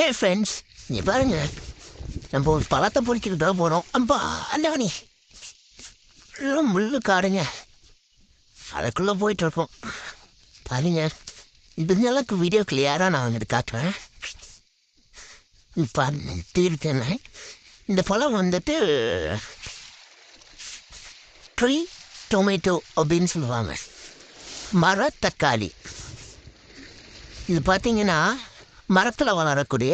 Hey friends நீ பாருங்க நம்ம ஒரு பழத்தை பொறிக்கிட்டு தான் போகிறோம் அம்பா அண்ணாணி எல்லாம் முள்ளு காடுங்க அதுக்குள்ளே போயிட்டு இருப்போம் பாருங்க இந்த அளவுக்கு வீடியோ கிளியராக நான் வந்துட்டு காட்டுறேன் பாருங்க தீர்த்தேன் இந்த பழம் வந்துட்டு ட்ரீ டொமேட்டோ அப்படின்னு சொல்லுவாங்க மர தக்காளி இது பார்த்தீங்கன்னா மரத்தில் வளரக்கூடிய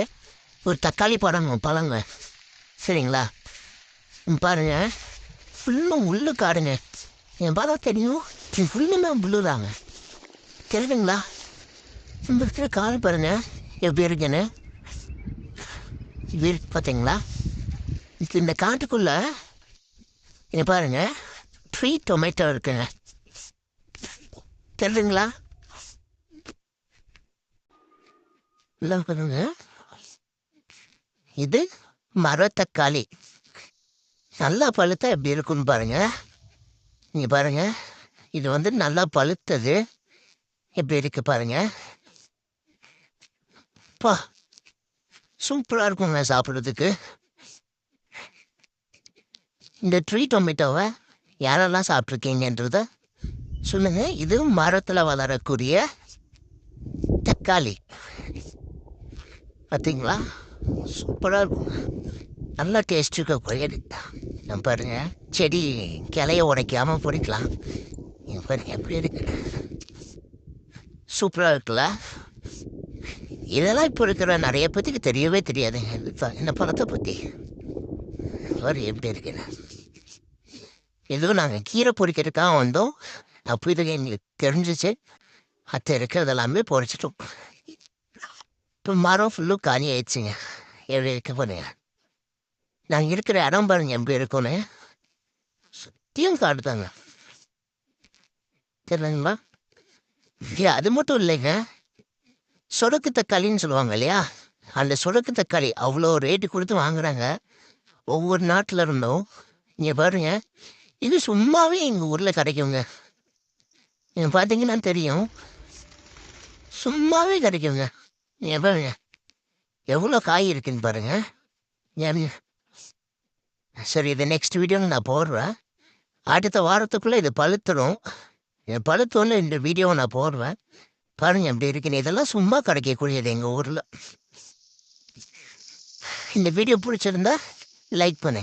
ஒரு தக்காளி பழம் பழங்க. சரிங்களா? பாருங்கள் பாருங்க. ஃபுல்லும் உள்ளு காடுங்க. என் பார்த்தா தெரியும்? ஃபுல்லுமே உள்ளுதாங்க தெரியுதுங்களா? இந்த இருக்கிற கால் பாருங்க. எப்படி இருக்குன்னு இது பார்த்தீங்களா இந்த காட்டுக்குள்ளே என்ன பாருங்க. ட்ரீ டொமேட்டோ இருக்குங்க. தெரியுதுங்களா இல்லை பாருங்க இது மரத்தக்காளி நல்லா பழுத்தா எப்படி இருக்குன்னு பாருங்க. நீங்கள் பாருங்க. இது வந்து நல்லா பழுத்தது. எப்படி இருக்கு பாருங்க. பா சூப்பராக இருக்குங்க சாப்பிட்றதுக்கு. இந்த ட்ரீ டொமேட்டோவை யாரெல்லாம் சாப்பிட்ருக்கீங்கன்றத சொல்லுங்கள் இது மரத்தில் வளரக்கூடிய தக்காளி. பார்த்தீங்களா சூப்பராக இருக்கும். நல்லா டேஸ்ட் இருக்கக்கூடியது நம்ம பாருங்க செடி கிளைய உடைக்காமல் பொறிக்கலாம். என் பாருங்க எப்படி இருக்கு? சூப்பராக இருக்குல்ல? இதெல்லாம் இப்போ இருக்கிற நிறைய பேத்துக்கு தெரியவே தெரியாதுங்க இது இந்த பழத்தை பற்றி பாரு எப்படி இருக்குன்னு எதுவும் நாங்கள் கீரை பொறிக்கிறதுக்காக வந்தோம். அப்போ இது எங்களுக்கு தெரிஞ்சிச்சு. அத்தை இருக்கிறது எல்லாமே பொறிச்சிட்டோம். இப்போ மரம் ஃபுல்லும் காலி ஆயிடுச்சுங்க எப்படி இருக்க போனேன் நாங்கள் இருக்கிற இடம் பாருங்க எப்படி இருக்கும்னு சுத்தியும் காடு தாங்க தெரியுங்களா ஏ அது மட்டும் இல்லைங்க சொடக்கு தக்காளின்னு சொல்லுவாங்க இல்லையா அந்த சொடக்கு தக்காளி அவ்வளோ ரேட்டு கொடுத்து வாங்குறாங்க ஒவ்வொரு நாட்டில் இருந்தும் இங்கே பாருங்க இது சும்மாவே எங்கள் ஊரில் கிடைக்குங்க நீங்கள் பார்த்தீங்கன்னா தெரியும் சும்மாவே கிடைக்குங்க எவ்வளோ பாருங்க எவ்வளோ காய் இருக்குன்னு பாருங்கள் ஏன் சரி இது நெக்ஸ்ட் வீடியோவில் நான் போடுறேன். அடுத்த வாரத்துக்குள்ளே இது பழுத்துடும் என் பழுத்தோன்னு இந்த வீடியோவை நான் போடுவேன் பாருங்கள் எப்படி இருக்குன்னு இதெல்லாம் சும்மா கிடைக்கக்கூடியது எங்கள் ஊரில். இந்த வீடியோ பிடிச்சிருந்தா லைக் பண்ணு.